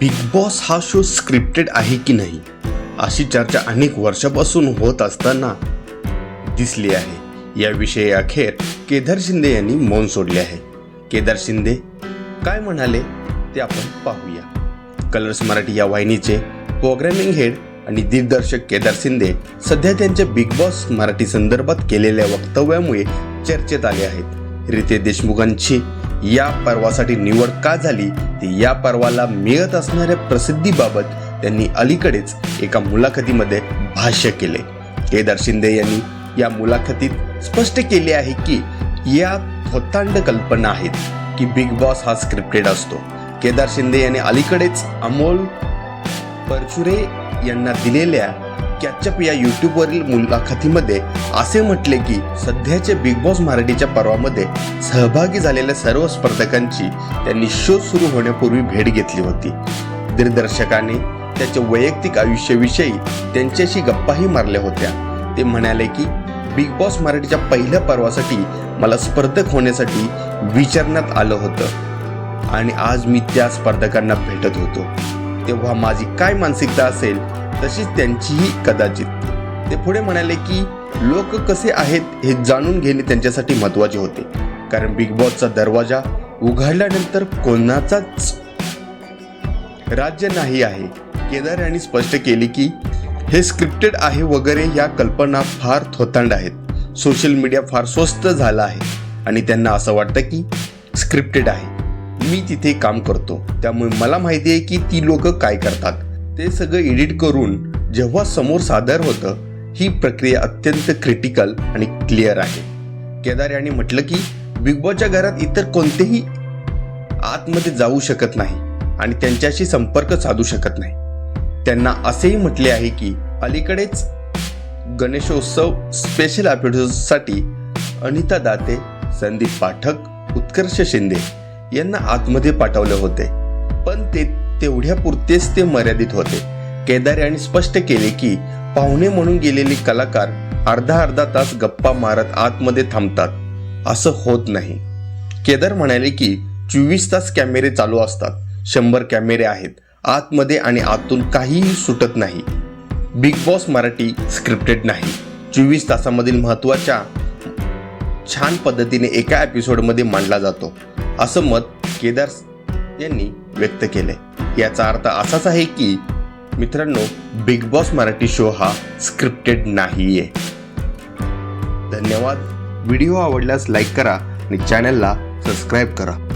Big Boss हा show scripted आहे की नाही अशी चर्चा अनेक वर्षापासून होत असताना दिसली आहे. याविषयी अखेर केदार शिंदे यांनी मौन सोडले आहे. केदार शिंदे काय म्हणाले ते आपण पाहूया. कलर्स मराठी या वाहिनीचे प्रोग्रॅमिंग हेड आणि दिग्दर्शक केदार शिंदे सध्या त्यांच्या बिग बॉस मराठी संदर्भात केलेल्या वक्तव्यामुळे चर्चेत आले आहेत. रितेश देशमुखांची या पर्वासाठी निवड का झाली ते या पर्वाला मिळत असणाऱ्या प्रसिद्धीबाबत त्यांनी अलीकडेच एका मुलाखतीमध्ये भाष्य केले. केदार शिंदे यांनी या मुलाखतीत स्पष्ट केले आहे की या थोतांड कल्पना आहेत की बिग बॉस हा स्क्रिप्टेड असतो. केदार शिंदे यांनी अलीकडेच अमोल परचुरे यांना दिलेल्या कॅचअप या यूट्यूबवरील मुलाखतीमध्ये असे म्हटले की सध्याच्या बिग बॉस मराठीच्या पर्वामध्ये सहभागी झालेल्या सर्व स्पर्धकांची त्यांनी शो सुरू होण्यापूर्वी भेट घेतली होती. दिग्दर्शकाने त्याच्या वैयक्तिक आयुष्याविषयी त्यांच्याशी गप्पाही मारल्या होत्या. ते म्हणाले की बिग बॉस मराठीच्या पहिल्या पर्वासाठी मला स्पर्धक होण्यासाठी विचारण्यात आलं होतं आणि आज मी त्या स्पर्धकांना भेटत होतो. तेव्हा माझी काय मानसिकता असेल तशीच त्यांचीही कदाचित. ते पुढे म्हणाले की लोक कसे आहेत हे जाणून घेणे त्यांच्यासाठी महत्त्वाचे होते. कारण बिग बॉसचा दरवाजा उघडल्यानंतर कोणाचाच राज्य नाही आहे. केदार यांनी स्पष्ट केले की हे स्क्रिप्टेड आहे वगैरे या कल्पना फार थोतांड आहेत. सोशल मीडिया फार स्वस्त झाला आहे. आणि त्यांना असं वाटतं की स्क्रिप्टेड आहे. मी तिथे काम करतो. त्यामुळे मला माहिती आहे की ती लोक काय करतात. ते सगळं एडिट करून जेव्हा समोर सादर होतं ही प्रक्रिया अत्यंत क्रिटिकल आणि क्लिअर आहे. केदार यांनी म्हटलं की बिग बॉसच्या घरात इतर कोणतेही आतमध्ये जाऊ शकत नाही आणि त्यांच्याशी संपर्क साधू शकत नाही. त्यांना असेही म्हटले आहे की अलीकडेच गणेशोत्सव स्पेशल एपिसोडसाठी अनिता दाते संदीप पाठक उत्कर्ष शिंदे यांना आतमध्ये पाठवले होते. पण ते तेवढ्या पुरतेच ते मर्यादित होते. केदार यांनी स्पष्ट केले की पाहुणे म्हणून गेलेले कलाकार अर्धा अर्धा तास गप्पा मारत आतमध्ये थांबतात. असं होत नाही. केदार म्हणाले की चोवीस तास कॅमेरे चालू असतात. शंभर कॅमेरे आहेत. आतमध्ये आणि आतून काहीही सुटत नाही. बिग बॉस मराठी स्क्रिप्टेड नाही. चोवीस तासामधील महत्त्वाच्या छान पद्धतीने एका एपिसोडमध्ये मांडला जातो. असं मत केदार यांनी व्यक्त केले याचा अर्थ असाच आहे की मित्रांनो बिग बॉस मराठी शो हा स्क्रिप्टेड नाहीये. धन्यवाद. व्हिडिओ आवडल्यास लाईक करा आणि चॅनलला सबस्क्राईब करा.